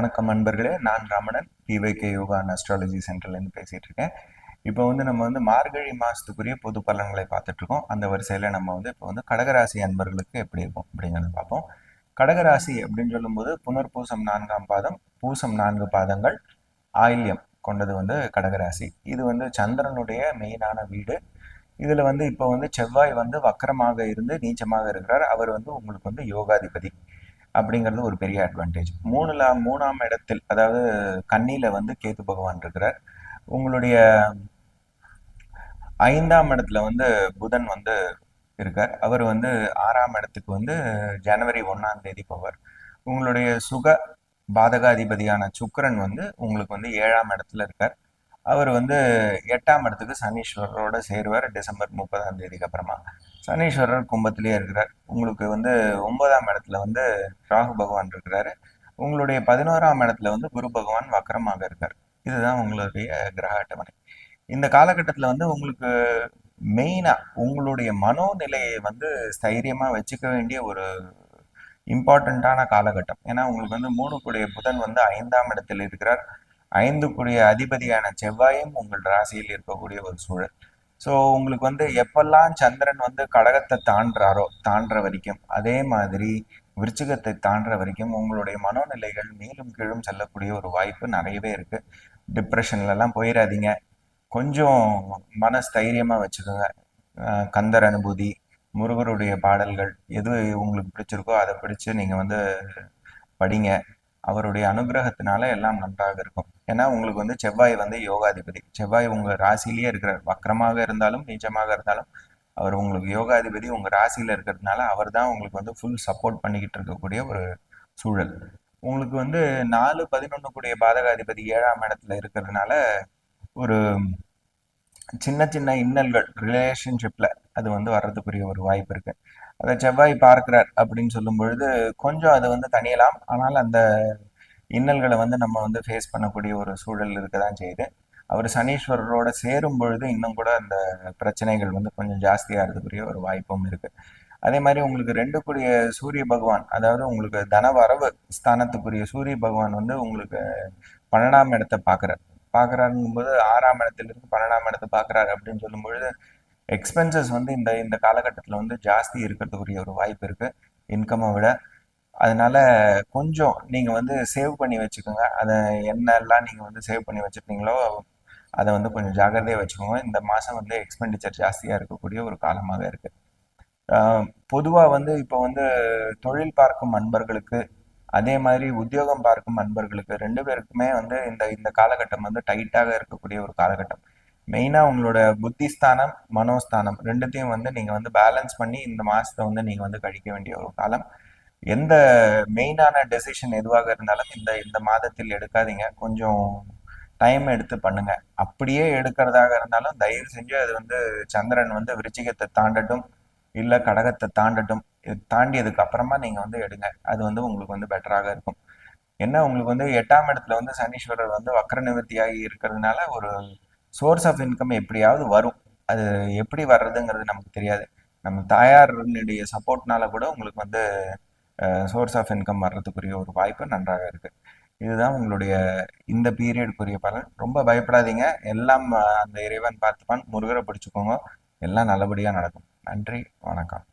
வணக்கம் நண்பர்களே. நான் Ramanan. PYK yoga and astrology சென்டர்லேருந்து பேசிகிட்டு இருக்கேன் இப்போ வந்து நம்ம வந்து மார்கழி மாதத்துக்குரிய பொது பலன்களை பார்த்துட்டு இருக்கோம் அந்த வரிசையில் நம்ம வந்து இப்போ வந்து கடகராசி அன்பர்களுக்கு எப்படி இருக்கும் அப்படிங்கிறத பார்ப்போம். கடகராசி அப்படின்னு சொல்லும்போது புனர்பூசம் நான்காம் பாதம் பூசம் நான்கு பாதங்கள் ஆயில்யம் கொண்டது வந்து கடகராசி. இது வந்து சந்திரனுடைய மெயினான வீடு. இதில் வந்து இப்போ வந்து செவ்வாய் வந்து வக்கரமாக இருந்து நீச்சமாக இருக்கிறார். அவர் வந்து உங்களுக்கு வந்து யோகாதிபதி. அப்படிங்கிறது ஒரு பெரிய அட்வான்டேஜ் மூணுல மூணாம் இடத்தில் அதாவது கண்ணியில வந்து கேத்து பகவான் இருக்கிறார். உங்களுடைய ஐந்தாம் இடத்துல வந்து புதன் வந்து இருக்கார். அவர் வந்து ஆறாம் இடத்துக்கு வந்து ஜனவரி ஒன்னாம் தேதி போவார். உங்களுடைய சுக பாதகாதிபதியான சுக்கரன் வந்து உங்களுக்கு வந்து ஏழாம் இடத்துல இருக்கார். அவர் வந்து எட்டாம் இடத்துக்கு சனீஸ்வரரோட சேருவார் டிசம்பர் முப்பதாம் தேதிக்கு அப்புறமா. சனீஸ்வரர் கும்பத்திலேயே இருக்கிறார். உங்களுக்கு வந்து ஒன்பதாம் இடத்துல வந்து ராகு பகவான் இருக்கிறாரு. உங்களுடைய பதினோராம் இடத்துல வந்து குரு பகவான் வக்கரமாக இருக்கார். இதுதான் உங்களுடைய கிரக அட்டவணை. இந்த காலகட்டத்தில் வந்து உங்களுக்கு மெயினாக உங்களுடைய மனோநிலையை வந்து ஸ்தைரியமாக வச்சுக்க வேண்டிய ஒரு இம்பார்ட்டண்ட்டான காலகட்டம். ஏன்னா உங்களுக்கு வந்து மூணு கூடிய புதன் வந்து ஐந்தாம் இடத்தில் இருக்கிறார். ஐந்து கூடிய அதிபதியான செவ்வாயும் உங்கள் ராசியில் இருக்கக்கூடிய ஒரு சூழல். ஸோ உங்களுக்கு வந்து எப்பெல்லாம் சந்திரன் வந்து கடகத்தை தாண்டுறாரோ தாண்டுற வரைக்கும் அதே மாதிரி விருச்சிகத்தை தாண்டுற வரைக்கும் உங்களுடைய மனோநிலைகள் மேலும் கீழும் செல்லக்கூடிய ஒரு வாய்ப்பு நிறையவே இருக்கு. டிப்ரெஷன்லலாம் போயிடாதீங்க கொஞ்சம் மனஸ்தைரியமாக வச்சுக்கோங்க. கந்தர் அனுபூதி முருகருடைய பாடல்கள் எது உங்களுக்கு பிடிச்சிருக்கோ அதை பிடிச்சு நீங்கள் வந்து படிங்க. அவருடைய அனுகிரகத்தினால எல்லாம் நன்றாக இருக்கும். ஏன்னா உங்களுக்கு வந்து செவ்வாய் வந்து யோகாதிபதி. செவ்வாய் உங்க ராசிலேயே இருக்கிறார். வக்கரமாக இருந்தாலும் நீச்சமாக இருந்தாலும் அவர் உங்களுக்கு யோகாதிபதி. உங்க ராசியில இருக்கிறதுனால அவர் தான் உங்களுக்கு வந்து ஃபுல் சப்போர்ட் பண்ணிக்கிட்டு இருக்கக்கூடிய ஒரு சூழல். உங்களுக்கு வந்து நாலு பதினொன்று கூடிய பாதகாதிபதி ஏழாம் இடத்துல இருக்கிறதுனால ஒரு சின்ன சின்ன இன்னல்கள் ரிலேஷன்ஷிப்ல அது வந்து வர்றதுக்குரிய ஒரு வாய்ப்பு இருக்கு. அதை செவ்வாய் பார்க்கிறார் அப்படின்னு சொல்லும் பொழுது கொஞ்சம் அது வந்து தனியலாம் ஆனால் அந்த இன்னல்களை வந்து நம்ம வந்து ஃபேஸ் பண்ணக்கூடிய ஒரு சூழல் இருக்க தான் செய்யுது. அவர் சனீஸ்வரரோட சேரும் பொழுது இன்னும் கூட அந்த பிரச்சனைகள் வந்து கொஞ்சம் ஜாஸ்தியாகிறதுக்குரிய ஒரு வாய்ப்பும் இருக்கு. அதே மாதிரி உங்களுக்கு ரெண்டு கூடிய சூரிய பகவான் அதாவது உங்களுக்கு தனவரவு ஸ்தானத்துக்குரிய சூரிய பகவான் வந்து உங்களுக்கு பன்னெண்டாம் இடத்தை பார்க்குறார். பார்க்குறாருங்கும்போது ஆறாம் ஆறாம் இடத்திலிருந்து பன்னெண்டாம் இடத்தை பார்க்குறாரு அப்படின்னு சொல்லும் பொழுது எக்ஸ்பென்சஸ் வந்து இந்த இந்த காலகட்டத்தில் வந்து ஜாஸ்தி இருக்கிறதுக்குரிய ஒரு வாய்ப்பு இருக்குது இன்கம்மை விட. அதனால கொஞ்சம் நீங்கள் வந்து சேவ் பண்ணி வச்சுக்கோங்க. அதை என்னெல்லாம் நீங்கள் வந்து சேவ் பண்ணி வச்சுருப்பீங்களோ அதை வந்து கொஞ்சம் ஜாகிரதையாக வச்சுக்கோங்க. இந்த மாதம் வந்து எக்ஸ்பெண்டிச்சர் ஜாஸ்தியாக இருக்கக்கூடிய ஒரு காலமாக இருக்குது பொதுவாக வந்து இப்போ வந்து தொழில் பார்க்கும் அன்பர்களுக்கு அதே மாதிரி உத்தியோகம் பார்க்கும் அன்பர்களுக்கு ரெண்டு பேருக்குமே வந்து இந்த இந்த காலகட்டம் வந்து டைட்டாக இருக்கக்கூடிய ஒரு காலகட்டம். மெயினாக உங்களோட புத்திஸ்தானம் மனோஸ்தானம் ரெண்டுத்தையும் வந்து நீங்கள் வந்து பேலன்ஸ் பண்ணி இந்த மாதத்தை வந்து நீங்கள் வந்து கழிக்க வேண்டிய ஒரு காலம். எந்த மெயினான டெசிஷன் எதுவாக இருந்தாலும் இந்த இந்த மாதத்தில் எடுக்காதீங்க. கொஞ்சம் டைம் எடுத்து பண்ணுங்க. அப்படியே எடுக்கிறதாக இருந்தாலும் தயவு செஞ்சு அது வந்து சந்திரன் வந்து விருச்சிகத்தை தாண்டட்டும் இல்லை கடகத்தை தாண்டட்டும் தாண்டியதுக்கு அப்புறமா நீங்கள் வந்து எடுங்க. அது வந்து உங்களுக்கு வந்து பெட்டராக இருக்கும். என்ன உங்களுக்கு வந்து எட்டாம் இடத்துல வந்து சனீஸ்வரர் வந்து வக்கர நிவர்த்தியாகி இருக்கிறதுனால ஒரு சோர்ஸ் ஆஃப் இன்கம் எப்படியாவது வரும். அது எப்படி வர்றதுங்கிறது நமக்கு தெரியாது. நம்ம தாயாருடைய சப்போர்ட்னால கூட உங்களுக்கு வந்து சோர்ஸ் ஆஃப் இன்கம் வர்றதுக்குரிய ஒரு வாய்ப்பு நன்றாக இருக்குது இதுதான் உங்களுடைய இந்த பீரியடுக்குரிய பலன். ரொம்ப பயப்படாதீங்க. எல்லாம் அந்த இறைவன் பார்த்துப்பான். முருகரை பிடிச்சிக்கோங்க. எல்லாம் நல்லபடியாக நடக்கும். நன்றி. வணக்கம்.